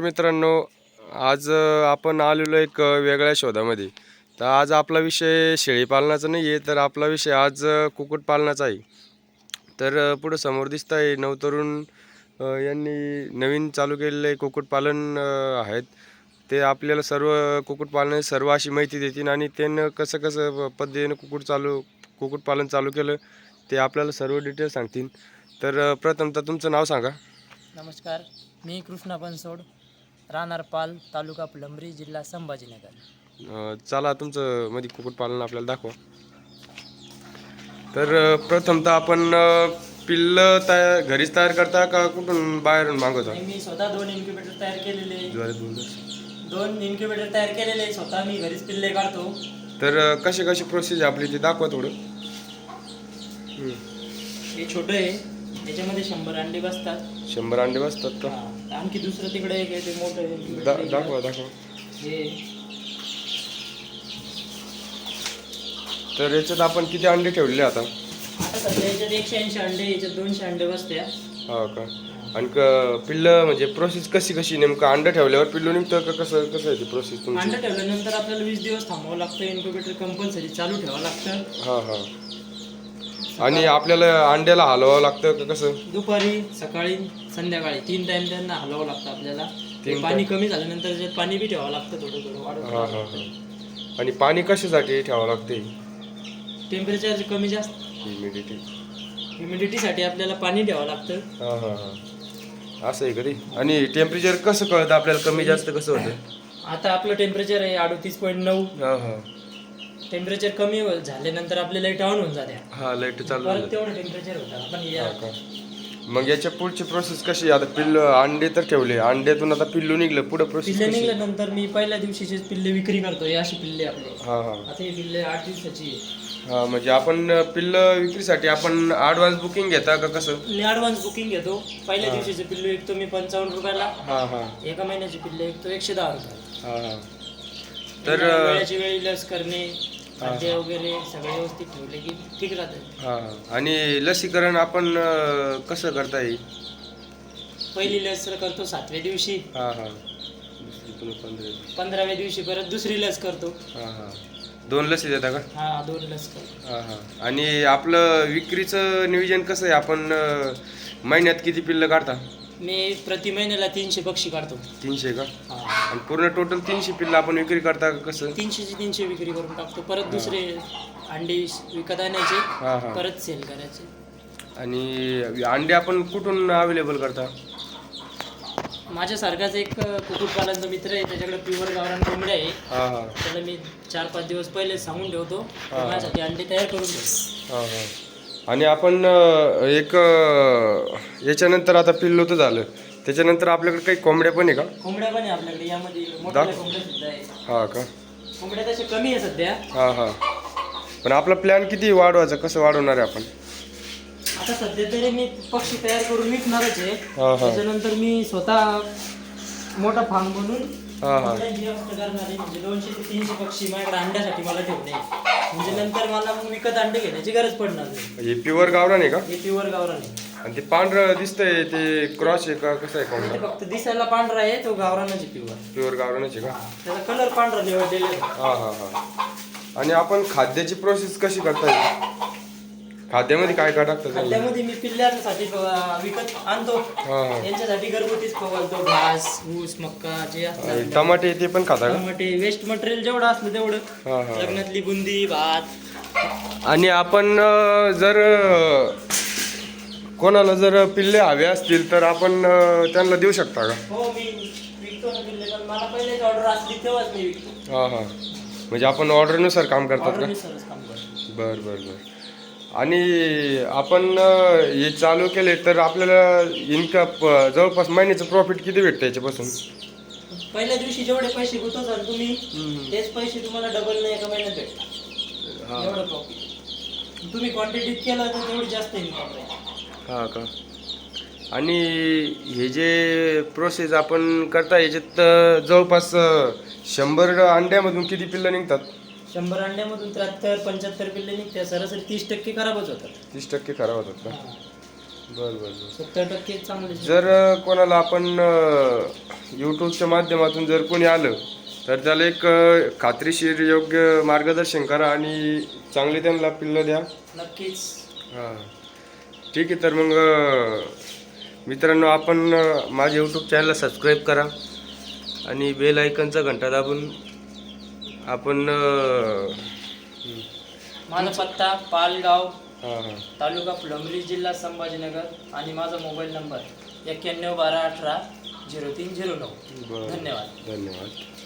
तर मित्रांनो आज आपण आलेलो एक वेगळ्या शोधामध्ये. तर आज आपला विषय शेळीपालनाचा नाही आहे तर आपला विषय आज कुक्कुटपालनाचा आहे. तर पुढं समोर दिसत आहे नवतरुण यांनी नवीन चालू केलेले कुक्कुटपालन आहेत. ते आपल्याला सर्व कुक्कुटपालनाची सर्व अशी माहिती देतील आणि त्यांनं कसं कसं पद्धतीनं कुक्कुट चालू कुक्कुटपालन चालू केलं ते आपल्याला सर्व डिटेल सांगतील. तर प्रथमतः तुमचं नाव सांगा. नमस्कार. मी कृष्णा बनसोड. राहणार पाल तालुका फुलंब्री जिल्हा संभाजीनगर. अ, चला तुमचं मध्ये कुक्कुटपालन आपल्याला दाखवा. तर अ, प्रथमतः आपण अ, पिल्लं तयार घरीच तयार करता का कुठून बाहेरून मागवता? आणि मी स्वतः दोन इन्क्युबेटर तयार केलेले ज्वारी बोलतो. दोन इन्क्युबेटर तयार केलेले स्वतः मी घरीच पिल्ले काढतो. तर अ, कशी कशी प्रोसेस आपली ती दाखवा थोडं. हम्म. हे छोटं आहे. याच्यामध्ये शंभर अंडे बसतात. शंभर अंडे बसतात का? हा. आणखी दुसरं तिकडे एक आहे ते मोठं आहे दा दाखवा. दाखवा. हे. तर याच्यात आपण किती अंडे ठेवलेले आता? आता सध्या याच्यात एकशे ऐंशी अंडे याच्यात दोनशे अंडे बसत्या. हा का? आणि क- पिल्लं म्हणजे प्रोसेस कशी कशी? नेमकं अंडं ठेवल्यावर पिल्लू निघतं का कसं कसं आहे ती प्रोसेस तुमची? अंडे ठेवल्यानंतर आपल्याला वीस दिवस थांबावं लागतं इन्क्युबेटर कंपल्सरी चालू ठेवावं लागतं. हा हा. आणि आपल्याला अंड्याला हलवावं लागतं का कसं? दुपारी सकाळी संध्याकाळी. तीन टाइम त्यांना हलवावं लागतं आपल्याला. ते तीन पाणी कमी झाल्यानंतर त्याच्यात पाणी बी ठेवावं लागतं थोडं थोडं हा हा हा. आणि पाणी कशासाठी ठेवावं लागते? टेम्परेचर कमी जास्त. ह्युमिडिटी ह्युमिडिटीसाठी आपल्याला पाणी ठेवावं लागतं. हा हा हा. असं आहे कधी आणि टेम्परेचर कसं कळतं? आपल्याला कमी जास्त कसं होतं? आता आपलं टेम्परेचर आहे अडतीस पॉईंट नऊ. हा हा. टेम्परेचर कमी झाल्यानंतर आपली लाइट ऑन होऊन जाते. हा लाइट चालू परत झालं. तेवढं टेम्परेचर होतं. आपण या. हा का? मग याच्या पुढची प्रोसेस कशी आहे? आता पिल्लू अंडे तर ठेवले. अंड्यातून आता पिल्लू निघलं. पुढे प्रोसेस पिल्ले कशी? निघल्यानंतर मी पहिल्या दिवशीचेच पिल्ले विक्री करतो. हे अशी पिल्ले आपले. हा हा. आता हे पिल्ले आठ दिवसाची. हा म्हणजे आपण पिल्ल विक्रीसाठी आपण ऍडव्हान्स बुकिंग घेता का कसं? मी ॲडव्हान्स बुकिंग घेतो. पहिल्या दिवशीचे पिल्ले विकतो मी पंचावन्न रुपयाला. हा हा. एका महिन्याचे पिल्ले विकतो एकशे दहा रुपये. हा हा. तर तर वेळेची वेळी लस करणे. खाद्य वगैरे सगळे व्यवस्थित ठेवले की ठीक राहतं. हा. आणि लसीकरण आपण अं, कसं करता येईल? पहिली लस करतो सातव्या दिवशी. हा हा. दुसरी पुन्हा पंधरा पंधराव्या दिवशी परत दुसरी लस करतो. हा हा. दोन लसी देता का? हा दोन लस करतो. हा हा. आणि आपलं विक्रीचं नियोजन कसं आहे? आपण अं, महिन्यात किती पिल्लं काढता? मी प्रति महिन्याला तीनशे पक्षी काढतो. तीनशे का? हा. आणि पूर्ण टोटल तीनशे पिल्लं आपण विक्री करता का कसं? तीनशेचे तीनशे विक्री करून टाकतो. परत दुसरे अंडे विकत आणायचे हा हा. परत सेल करायचे. आणि अंडे आपण कुठून अवेलेबल करता? माझ्यासारखाच एक कुक्कुटपालनचा मित्र आहे त्याच्याकडे प्युअर गावरान कोंबड्या आहे. हा हा. त्याला मी चार पाच दिवस पहिले सांगून ठेवतो. माझ्यासाठी अंडे तयार करून हा हा. आणि आपण एक याच्यानंतर आता पिल्लू तर झालं. त्याच्यानंतर आपल्याकडे काही कोंबड्या पण आहे का? कोंबड्या पण आहे आपल्याकडे. यामध्ये मोठ्या कोंबड्या सुद्धा आहे हा का? कोंबड्या तशा कमी आहे सध्या. हा हा. पण आपला प्लॅन किती वाढवायचा? कसं वाढवणार आहे आपण? आता सध्या तरी मी पक्षी तयार करून विकणारच आहे. हा हा. त्याच्यानंतर मी स्वतः मोठा फार्म बनवून करणार आहे म्हणजे दोनशे ते तीनशे पक्षी माझ्याकडे अंड्यासाठी मला ठेवणे म्हणजे नंतर मला मग विकत अंडे घेण्याची गरज पडणार नाही. हे प्युअर गावरान आहे का? हे प्युअर गावरान आहे. आणि ते पांढरं दिसतंय ते क्रॉस आहे का कसं आहे ते फक्त दिसायला पांढरा आहे तो गावरानच आहे प्युअर प्युअर गावरानच आहे का? त्याचा कलर पांढरा निवडलेला आहे. हा हा हा. आणि आपण खाद्याची प्रोसेस कशी करता येईल? खाद्यामध्ये काय काय टाकतं त्याला? खाद्यामध्ये मी पिल्ल्यांसाठी अं, विकत आणतो. यांच्यासाठी घरगुतीच पवलतो घास ऊस मक्का जे टमाटे ते पण खाता का? टमाटे वेस्ट मटेरियल जेवढं असलं तेवढं. लग्नातली बुंदी भात. आणि आपण जर कोणाला जर पिल्ले हवे असतील तर आपण त्यांना देऊ शकता का? हो मी विकतो ना पिल्ले पण मला पहिलेच ऑर्डर असली तेव्हाच मी विकतो. हा हा. म्हणजे आपण ऑर्डरनुसार काम करतात का? बर बर बर. आणि आपण हे चालू केले तर आपल्याला इन्कम जवळपास महिन्याचं प्रॉफिट किती भेटतं याच्यापासून? पहिल्या दिवशी जेवढे पैसे गुंतवसाल तुम्ही तेच पैसे तुम्हाला डबल नाही एका महिन्यात भेटतात. हा. एवढं प्रॉफिट तुम्ही क्वांटिटीत केलं तर तेवढी जास्त इन्कम राहील. हा का? आणि हे जे प्रोसेस आपण करता याच्यात जवळपास शंभर अंड्यामधून किती पिल्लं निघतात? शंभर अंड्यामधून त्र्याहत्तर पंच्याहत्तर पिल्ले निघते सरासरी तीस टक्के खराबच होतात. तीस टक्के खराब होतात का? बरं बरं बरं. सत्तर टक्के चांगले जर कोणाला आपण यूट्यूबच्या माध्यमातून जर कोणी आलं तर त्याला एक अ, खात्रीशीर योग्य मार्गदर्शन करा आणि चांगली त्यांना पिल्लं द्या. नक्कीच. हां. ठीक आहे तर मग अ, मित्रांनो आपण अ, माझ्या यूट्यूब चॅनलला सबस्क्राईब करा आणि बेल आयकनचा घंटा दाबून आपण अ, माझा पत्ता पालगाव हां हां. तालुका फुलंब्री जिल्हा संभाजीनगर आणि माझा मोबाईल नंबर एक्क्याण्णव बारा अठरा झिरो तीन झिरो नऊ. बरं. धन्यवाद. धन्यवाद.